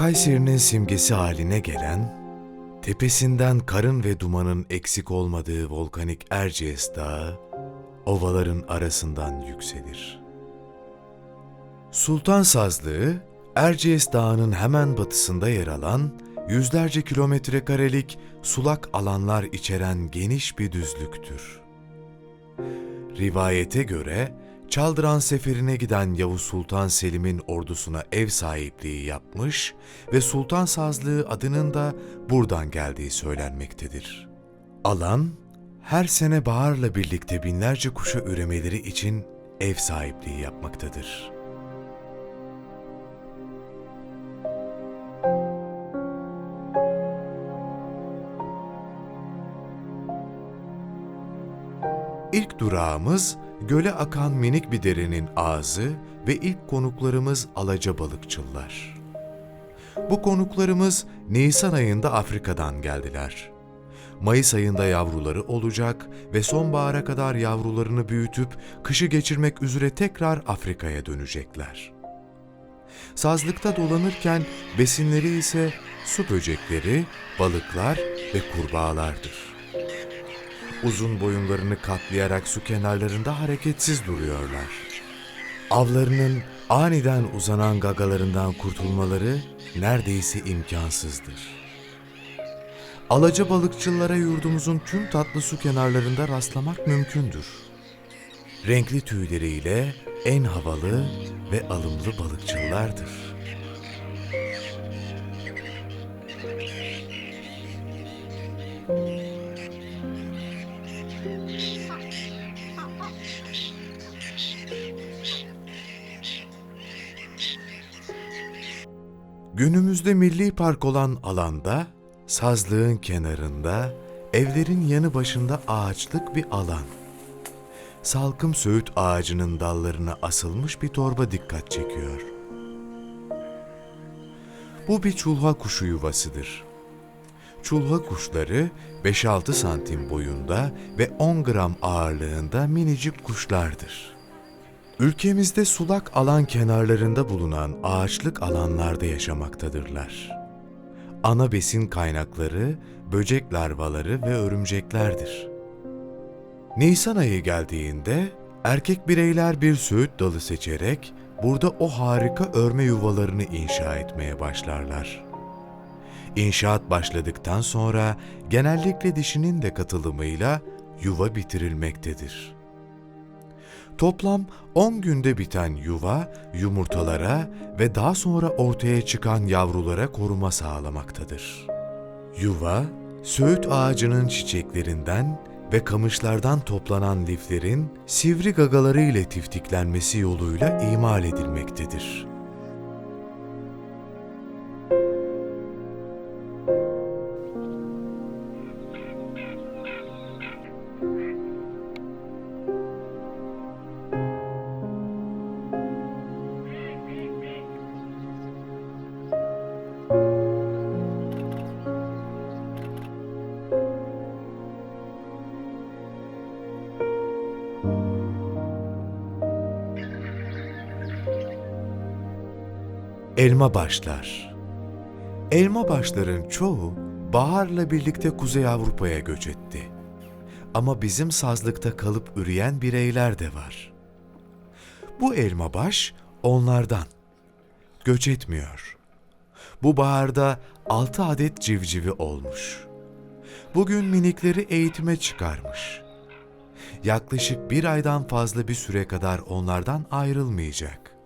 Kayseri'nin simgesi haline gelen, tepesinden karın ve dumanın eksik olmadığı volkanik Erciyes Dağı, ovaların arasından yükselir. Sultan Sazlığı, Erciyes Dağı'nın hemen batısında yer alan, yüzlerce kilometre karelik sulak alanlar içeren geniş bir düzlüktür. Rivayete göre Çaldıran seferine giden Yavuz Sultan Selim'in ordusuna ev sahipliği yapmış ve Sultan Sazlığı adının da buradan geldiği söylenmektedir. Alan, her sene baharla birlikte binlerce kuşa üremeleri için ev sahipliği yapmaktadır. İlk durağımız göle akan minik bir derenin ağzı ve ilk konuklarımız alaca balıkçılar. Bu konuklarımız Nisan ayında Afrika'dan geldiler. Mayıs ayında yavruları olacak ve sonbahara kadar yavrularını büyütüp kışı geçirmek üzere tekrar Afrika'ya dönecekler. Sazlıkta dolanırken besinleri ise su böcekleri, balıklar ve kurbağalardır uzun boyunlarını katlayarak su kenarlarında hareketsiz duruyorlar. Avlarının aniden uzanan gagalarından kurtulmaları neredeyse imkansızdır. Alaca balıkçılara yurdumuzun tüm tatlı su kenarlarında rastlamak mümkündür. Renkli tüyleriyle en havalı ve alımlı balıkçılardır. Günümüzde milli park olan alanda, sazlığın kenarında, evlerin yanı başında ağaçlık bir alan. Salkım söğüt ağacının dallarına asılmış bir torba dikkat çekiyor. Bu bir çulha kuşu yuvasıdır. Çulha kuşları 5-6 santim boyunda ve 10 gram ağırlığında minicik kuşlardır. Ülkemizde sulak alan kenarlarında bulunan ağaçlık alanlarda yaşamaktadırlar. Ana besin kaynakları böcek larvaları ve örümceklerdir. Nisan ayı geldiğinde erkek bireyler bir söğüt dalı seçerek burada o harika örme yuvalarını inşa etmeye başlarlar. İnşaat başladıktan sonra genellikle dişinin de katılımıyla yuva bitirilmektedir.'' Toplam 10 günde biten yuva yumurtalara ve daha sonra ortaya çıkan yavrulara koruma sağlamaktadır. Yuva, söğüt ağacının çiçeklerinden ve kamışlardan toplanan liflerin sivri gagaları ile tiftiklenmesi yoluyla imal edilmektedir. Elma başlar. Elma başların çoğu baharla birlikte Kuzey Avrupa'ya göç etti. Ama bizim sazlıkta kalıp üreyen bireyler de var. Bu elma baş onlardan. Göç etmiyor. Bu baharda altı adet civcivi olmuş. Bugün minikleri eğitime çıkarmış. Yaklaşık bir aydan fazla bir süre kadar onlardan ayrılmayacak.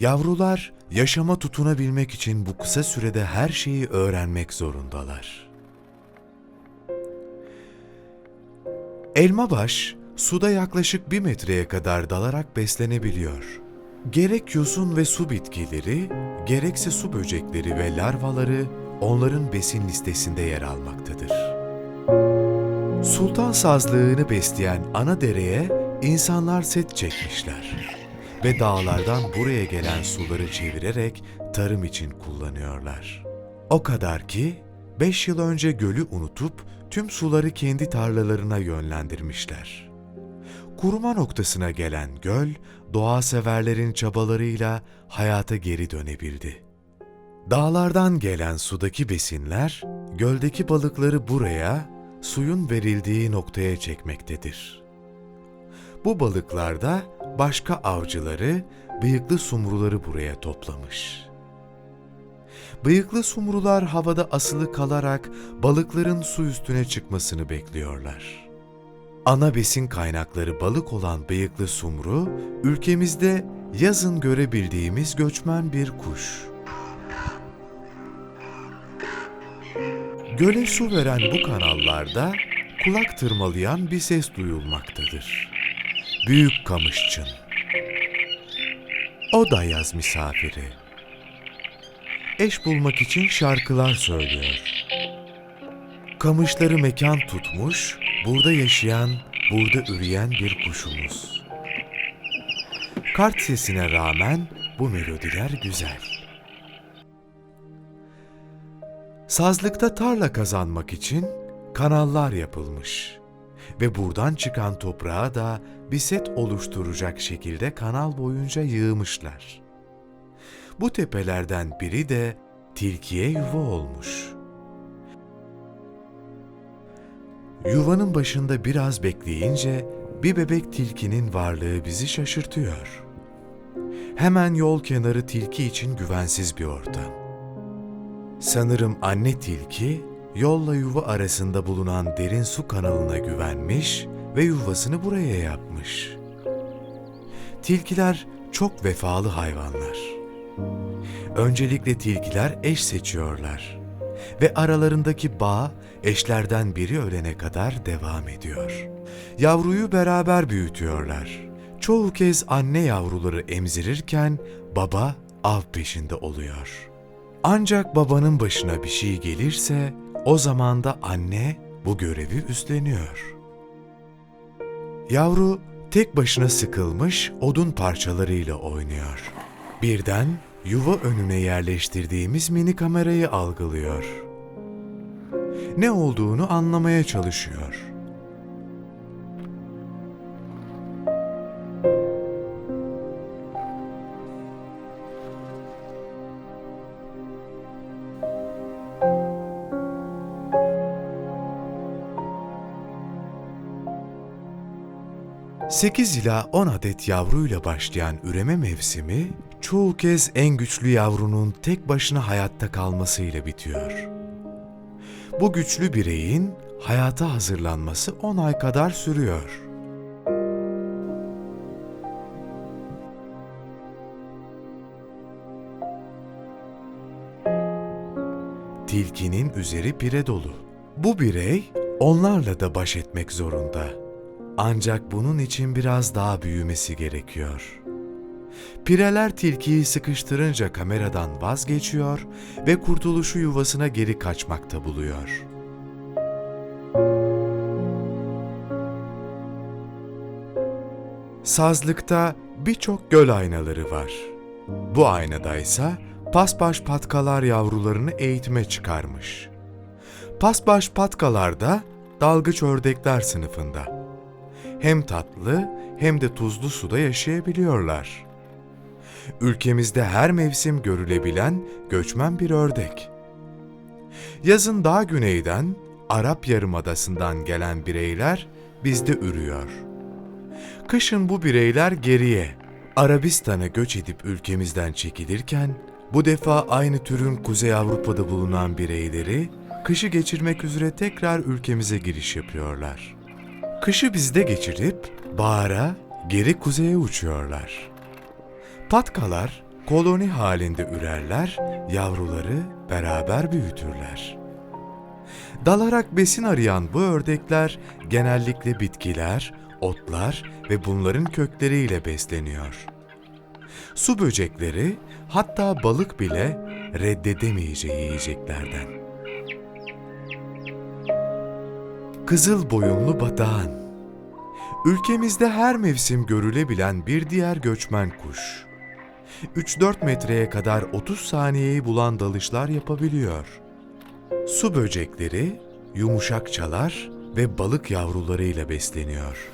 Yavrular yaşama tutunabilmek için bu kısa sürede her şeyi öğrenmek zorundalar. Elmabaş suda yaklaşık bir metreye kadar dalarak beslenebiliyor. Gerek yosun ve su bitkileri, gerekse su böcekleri ve larvaları onların besin listesinde yer almaktadır. Sultan sazlığını besleyen ana dereye insanlar set çekmişler ve dağlardan buraya gelen suları çevirerek tarım için kullanıyorlar. O kadar ki 5 yıl önce gölü unutup tüm suları kendi tarlalarına yönlendirmişler. Kuruma noktasına gelen göl, doğa severlerin çabalarıyla hayata geri dönebildi. Dağlardan gelen sudaki besinler, göldeki balıkları buraya, suyun verildiği noktaya çekmektedir. Bu balıklar da başka avcıları, bıyıklı sumruları buraya toplamış. Bıyıklı sumrular havada asılı kalarak balıkların su üstüne çıkmasını bekliyorlar. Ana besin kaynakları balık olan bıyıklı sumru, ülkemizde yazın görebildiğimiz göçmen bir kuş. Göle su veren bu kanallarda kulak tırmalayan bir ses duyulmaktadır. Büyük kamışçın. O da yaz misafiri. Eş bulmak için şarkılar söylüyor. Kamışları mekan tutmuş, burada yaşayan, burada üreyen bir kuşumuz. Kart sesine rağmen bu melodiler güzel. Sazlıkta tarla kazanmak için kanallar yapılmış ve buradan çıkan toprağı da bir set oluşturacak şekilde kanal boyunca yığmışlar. Bu tepelerden biri de tilkiye yuva olmuş. Yuvanın başında biraz bekleyince bir bebek tilkinin varlığı bizi şaşırtıyor. Hemen yol kenarı tilki için güvensiz bir ortam. Sanırım anne tilki yolla yuva arasında bulunan derin su kanalına güvenmiş ve yuvasını buraya yapmış. Tilkiler çok vefalı hayvanlar. Öncelikle tilkiler eş seçiyorlar ve aralarındaki bağ eşlerden biri ölene kadar devam ediyor. Yavruyu beraber büyütüyorlar. Çoğu kez anne yavruları emzirirken baba av peşinde oluyor. Ancak babanın başına bir şey gelirse o zaman da anne bu görevi üstleniyor. Yavru tek başına sıkılmış odun parçalarıyla oynuyor. Birden yuva önüne yerleştirdiğimiz mini kamerayı algılıyor. Ne olduğunu anlamaya çalışıyor. Sekiz ila 10 adet yavruyla başlayan üreme mevsimi çoğu kez en güçlü yavrunun tek başına hayatta kalmasıyla bitiyor. Bu güçlü bireyin hayata hazırlanması 10 ay kadar sürüyor. Tilkinin üzeri pire dolu. Bu birey onlarla da baş etmek zorunda. Ancak bunun için biraz daha büyümesi gerekiyor. Pireler tilkiyi sıkıştırınca kameradan vazgeçiyor ve kurtuluşu yuvasına geri kaçmakta buluyor. Sazlıkta birçok göl aynaları var. Bu aynadaysa pasbaş patkalar yavrularını eğitime çıkarmış. Pasbaş patkalar da dalgıç ördekler sınıfında. Hem tatlı hem de tuzlu suda yaşayabiliyorlar. Ülkemizde her mevsim görülebilen göçmen bir ördek. Yazın daha güneyden, Arap Yarımadası'ndan gelen bireyler bizde ürüyor. Kışın bu bireyler geriye, Arabistan'a göç edip ülkemizden çekilirken, bu defa aynı türün Kuzey Avrupa'da bulunan bireyleri, kışı geçirmek üzere tekrar ülkemize giriş yapıyorlar. Kışı bizde geçirip, bahara geri kuzeye uçuyorlar. Patkalar koloni halinde ürerler, yavruları beraber büyütürler. Dalarak besin arayan bu ördekler genellikle bitkiler, otlar ve bunların kökleriyle besleniyor. Su böcekleri hatta balık bile reddedemeyeceği yiyeceklerden. Kızıl boyunlu batağan Ülkemizde her mevsim görülebilen bir diğer göçmen kuş. 3-4 metreye kadar 30 saniyeyi bulan dalışlar yapabiliyor. Su böcekleri, yumuşakçalar ve balık yavrularıyla besleniyor.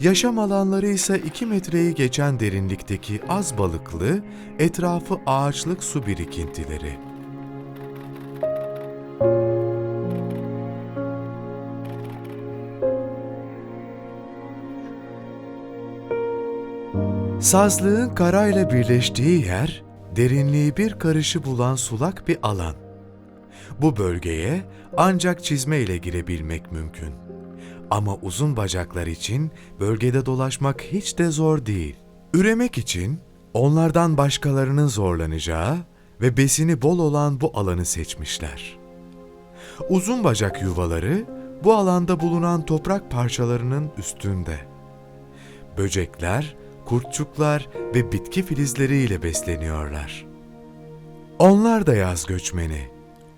Yaşam alanları ise 2 metreyi geçen derinlikteki az balıklı, etrafı ağaçlık su birikintileri. Sazlığın karayla birleştiği yer, derinliği bir karışı bulan sulak bir alan. Bu bölgeye ancak çizme ile girebilmek mümkün. Ama uzun bacaklar için bölgede dolaşmak hiç de zor değil. Üremek için onlardan başkalarının zorlanacağı ve besini bol olan bu alanı seçmişler. Uzun bacak yuvaları bu alanda bulunan toprak parçalarının üstünde. Böcekler, kurtçuklar ve bitki filizleriyle besleniyorlar. Onlar da yaz göçmeni.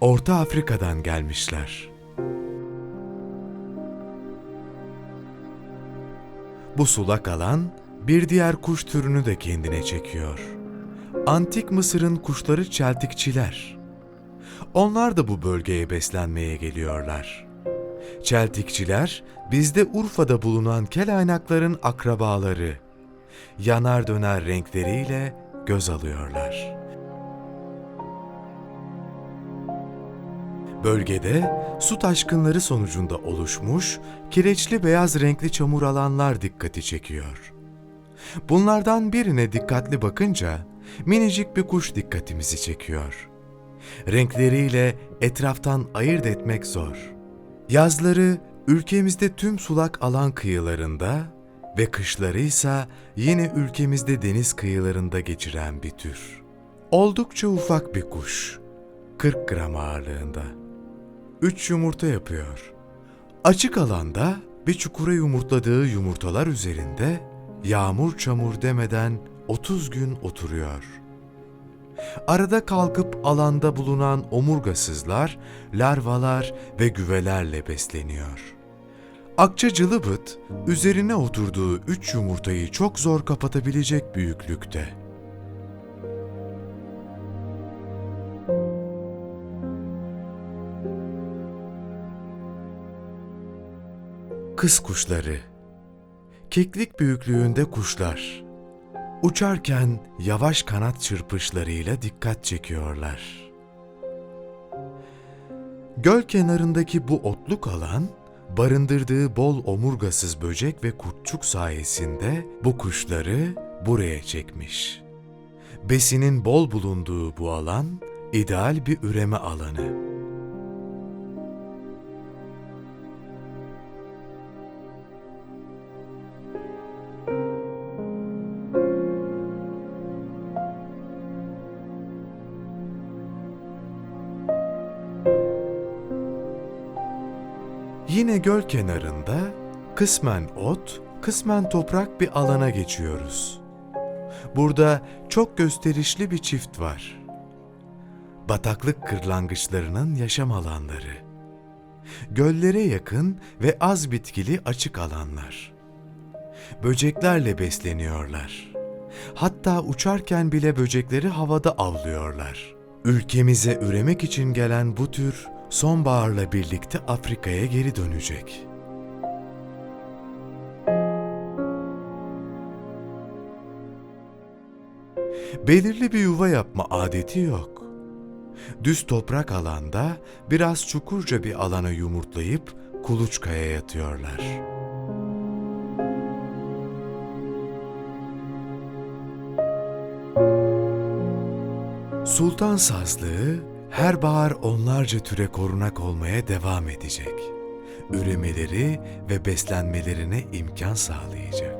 Orta Afrika'dan gelmişler. Bu sulak alan bir diğer kuş türünü de kendine çekiyor. Antik Mısır'ın kuşları çeltikçiler. Onlar da bu bölgeye beslenmeye geliyorlar. Çeltikçiler bizde Urfa'da bulunan kelaynakların akrabaları. Yanar döner renkleriyle göz alıyorlar. Bölgede su taşkınları sonucunda oluşmuş kireçli beyaz renkli çamur alanlar dikkati çekiyor. Bunlardan birine dikkatli bakınca minicik bir kuş dikkatimizi çekiyor. Renkleriyle etraftan ayırt etmek zor. Yazları ülkemizde tüm sulak alan kıyılarında ve kışları ise yine ülkemizde deniz kıyılarında geçiren bir tür. Oldukça ufak bir kuş. 40 gram ağırlığında. 3 yumurta yapıyor. Açık alanda bir çukura yumurtladığı yumurtalar üzerinde yağmur çamur demeden 30 gün oturuyor. Arada kalkıp alanda bulunan omurgasızlar, larvalar ve güvelerle besleniyor. Akça cılıbıt, üzerine oturduğu üç yumurtayı çok zor kapatabilecek büyüklükte. Kız kuşları Keklik büyüklüğünde kuşlar. Uçarken yavaş kanat çırpışlarıyla dikkat çekiyorlar. Göl kenarındaki bu otluk alan, barındırdığı bol omurgasız böcek ve kurtçuk sayesinde bu kuşları buraya çekmiş. Besinin bol bulunduğu bu alan, ideal bir üreme alanı. Göl kenarında kısmen ot, kısmen toprak bir alana geçiyoruz. Burada çok gösterişli bir çift var. Bataklık kırlangıçlarının yaşam alanları. Göllere yakın ve az bitkili açık alanlar. Böceklerle besleniyorlar. Hatta uçarken bile böcekleri havada avlıyorlar. Ülkemize üremek için gelen bu tür sonbaharla birlikte Afrika'ya geri dönecek. Belirli bir yuva yapma adeti yok. Düz toprak alanda biraz çukurca bir alana yumurtlayıp kuluçkaya yatıyorlar. Sultan sazlığı her bahar onlarca türe korunak olmaya devam edecek. Üremeleri ve beslenmelerine imkan sağlayacak.